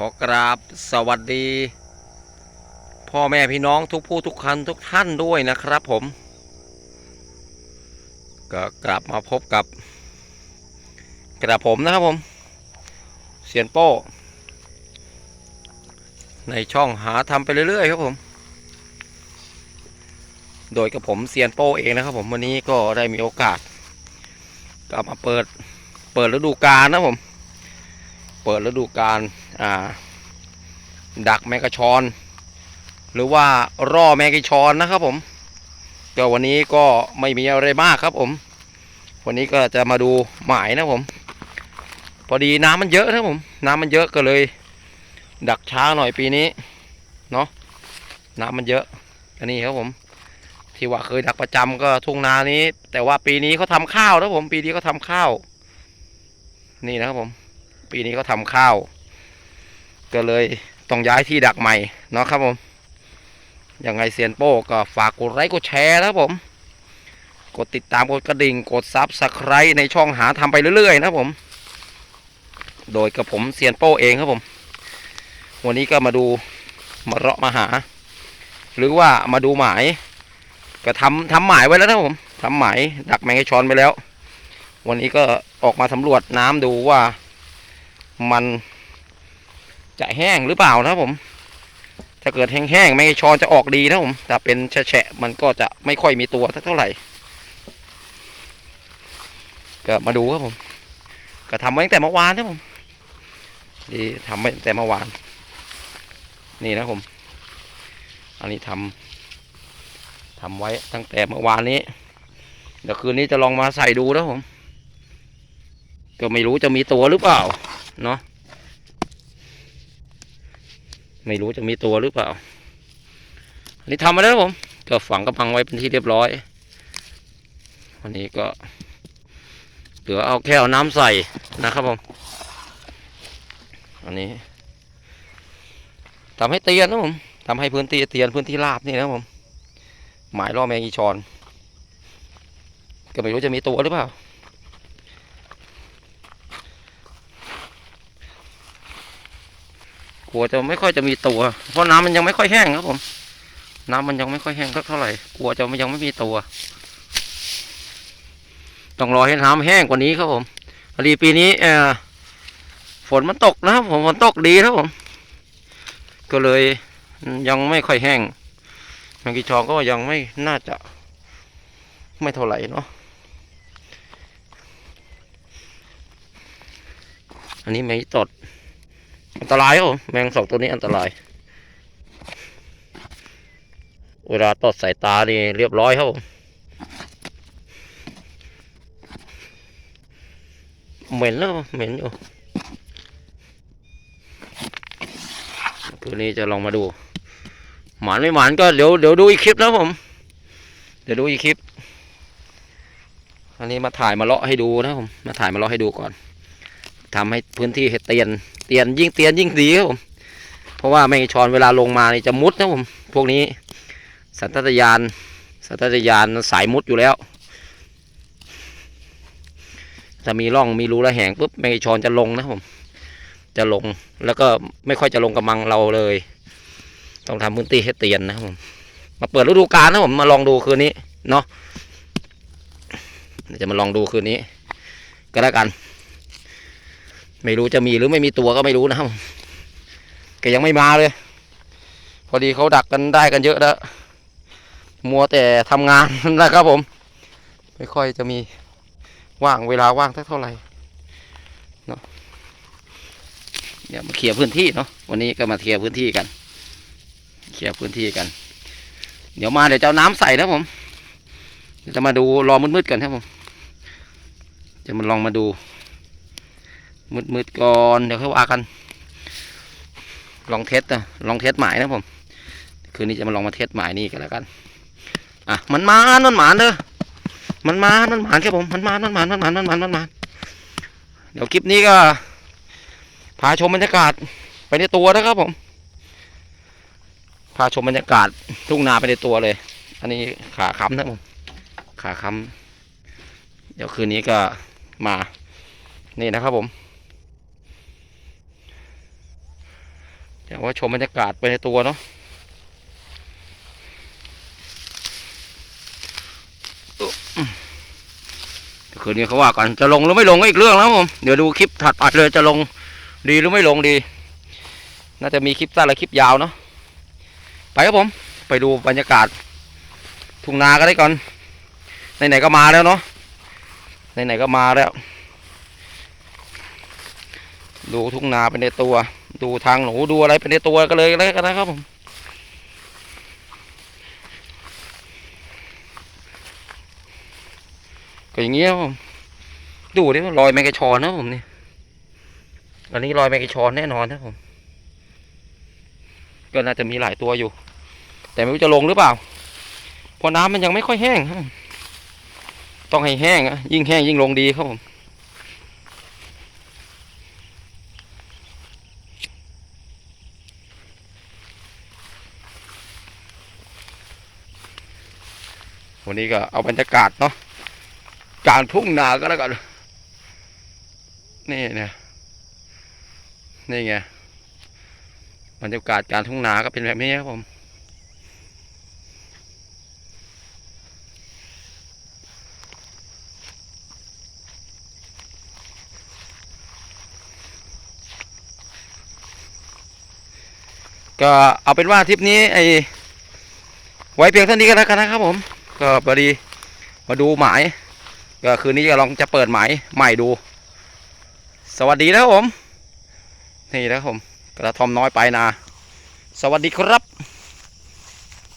ขอกราบสวัสดี พ่อแม่พี่น้องทุกผู้ทุกคันทุกท่านด้วยนะครับผม ก็กลับมาพบกับ กระผมนะครับผมเซียนโป้ ในช่องหาทำไปเรื่อยๆครับผม โดยกับผมเซียนโป้เองนะครับผมวันนี้ก็ได้มีโอกาสกลับมาเปิดเปิดฤดูกาลนะผม เปิดฤดูกาล ดักแมงกะชอน หรือว่าร่อแมงกะชอนนะครับผมก็วันนี้ก็ไม่มีอะไรมากครับผม วันนี้ก็จะมาดูหมายนะผม พอดีน้ำมันเยอะนะผม น้ำมันเยอะก็เลย ดักช้าหน่อยปีนี้เนาะน้ำมันเยอะอันนี้ครับผมที่ว่าเคยดักประจำก็ทุ่งนานี้ แต่ว่าปีนี้เขาทำข้าวนะผม ปีนี้เขาทำข้าว นี่นะครับผม ปีนี้เขาทำข้าว ก็เลยต้องย้ายที่ดักใหม่เนาะครับผมยังไงเซียนโป้ก็ฝากกดไลค์กดแชร์นะครับผม กดติดตามกดกระดิ่งกดซับสไครต์ในช่องหาทำไปเรื่อยๆนะครับผม โดยกับผมเซียนโป้เองครับผม วันนี้ก็มาดูมาเลาะมาหา หรือว่ามาดูหมาย ก็ทำทำหมายไว้แล้วนะผมทำหมายดักแมงกะชอนไปแล้ว วันนี้ก็ออกมาสำรวจน้ำดูว่ามัน จะแห้งหรือเปล่านะผม ถ้าเกิดแห้งๆแมงกะชอนจะออกดีนะผมแต่เป็นแฉะมันก็จะไม่ค่อยมีตัวสักเท่าไหร่ก็มาดูครับผม ก็ทำไว้ตั้งแต่เมื่อวานนะผมดีทำไว้ตั้งแต่เมื่อวาน นี่นะผม อันนี้ทำทำไว้ตั้งแต่เมื่อวานนี้เดี๋ยวคืนนี้จะลองมาใส่ดูนะผม ก็ไม่รู้จะมีตัวหรือเปล่า เนาะ ไม่รู้จะมีตัวหรือเปล่า อันนี้ทำมาแล้วผม ก็ฝังกระพังไว้เป็นที่เรียบร้อย วันนี้ก็เหลือเอาแค่เอาน้ำใส่นะครับผม อันนี้ทำให้เตียนนะผมทำให้พื้นที่เตียนพื้นที่ราบนี่นะผม หมายล่อแมงอีชอน ก็ไม่รู้จะมีตัวหรือเปล่า ลัวจะไม่ค่อยจะมีตัว เพราะน้ำมันยังไม่ค่อยแห้งครับผม น้ำมันยังไม่ค่อยแห้งสักเท่าไหร่กลัวจะยังไม่มีตัว ต้องรอให้น้ำแห้งกว่านี้ครับผมพอดีปีนี้เออฝนมันตกนะครับผมฝนตกดีครับผม ก็เลยยังไม่ค่อยแห้งแมงกีชองก็ยังไม่น่าจะ ไม่เท่าไหร่เนาะอันนี้แมงอีตด อันตรายครับผมแมงสองตัวนี้อันตราย เวลาตอดสายตานี่เรียบร้อยครับผมเหม็นแล้วเหม็นอยู่คืนนี้จะลองมาดู หมานไม่หมานก็เดี๋ยวเดี๋ยวดูอีกคลิปนะผม เดี๋ยวดูอีกคลิป อันนี้มาถ่ายมาเลาะให้ดูนะผม มาถ่ายมาเลาะให้ดูก่อนทำให้พื้นที่ให้เตียน เตียนยิ่งเตียนยิ่งดีครับผมเพราะว่าแมงชอนเวลาลงมานี่จะมุดนะผมพวกนี้ สันตยานสันตยานสายมุดอยู่แล้วถ้ามีร่องมีรูระแหงปุ๊บแมงชอนจะลงนะผมจะลงแล้วก็ไม่ค่อยจะลงกำมังเราเลย ต้องทำพื้นที่ให้เตียนนะครับผมมาเปิดฤดูกาลนะผมมาลองดูคืนนี้เนาะจะมาลองดูคืนนี้ ก็แล้วกัน ไม่รู้จะมีหรือไม่มีตัวก็ไม่รู้นะครับแกยังไม่มาเลย พอดีเขาดักกันได้กันเยอะแล้ว มัวแต่ทำงานนะครับผม ไม่ค่อยจะมีว่างเวลาว่างเท่าไหร่เนาะเดี๋ยวมาเคลียร์พื้นที่เนาะวันนี้ก็มาเคลียร์พื้นที่กันเคลียร์พื้นที่กัน เดี๋ยวมาเดี๋ยวจะเอาน้ำใส่นะผมจะมาดูรอมืดๆกันครับผม จะมาลองมาดู มืดๆก่อนเดี๋ยวค่อยว่ากัน ลองเทสนะลองเทสหมายนะผม คืนนี้จะมาลองมาเทสหมายนี่กันแล้วกัน อะมันมามันหมานเด้อมันมามันหมานครับผมมันมามันหมานมันหมานมันหมานมันหมานเดี๋ยวคลิปนี้ก็พาชมบรรยากาศไปในตัวนะครับผมพาชมบรรยากาศทุ่งนาไปในตัวเลย อันนี้ขาค้ำนะผมขาค้ำเดี๋ยวคืนนี้ก็มา นี่นะครับผม แต่ว่าชมบรรยากาศไปในตัวเนาะคืนนี้เขาว่ากันจะลงหรือไม่ลงก็อีกเรื่องแล้วผมเดี๋ยวดูคลิปถัดไปเลยจะลงดีหรือไม่ลงดี น่าจะมีคลิปสั้นและคลิปยาวเนาะไปครับผม ไปดูบรรยากาศทุ่งนาก็ได้ก่อนไหนๆก็มาแล้วเนาะไหนๆก็มาแล้ว ดูทุ่งนาเป็นในตัวดูทางหนูดูอะไรเป็นในตัวก็เลยแล้วกันนะครับผมก็อย่างเงี้ยครับผมดูดิว่ารอยแมงกะชอนนะผมนี่อันนี้รอยแมงกะชอนแน่นอนนะผมก็น่าจะมีหลายตัวอยู่ แต่ไม่รู้จะลงหรือเปล่าเพราะน้ำมันยังไม่ค่อยแห้งต้องให้แห้งอะยิ่งแห้งยิ่งลงดีครับผม วันนี้ก็เอาบรรยากาศเนาะกลางทุ่งนาก็แล้วกัน นี่เนี่ยนี่ไงบรรยากาศการทุ่งนาก็เป็นแบบนี้ครับผม ก็เอาเป็นว่าทริปนี้ไอไว้เพียงเท่านี้ก็แล้วกันนะครับผม ก็พอดีมาดูหมายก็คืนนี้จะลองจะเปิดหมายใหม่ดู สวัสดีนะครับผม นี่นะครับผมกระทอมน้อยไปนา สวัสดีครับ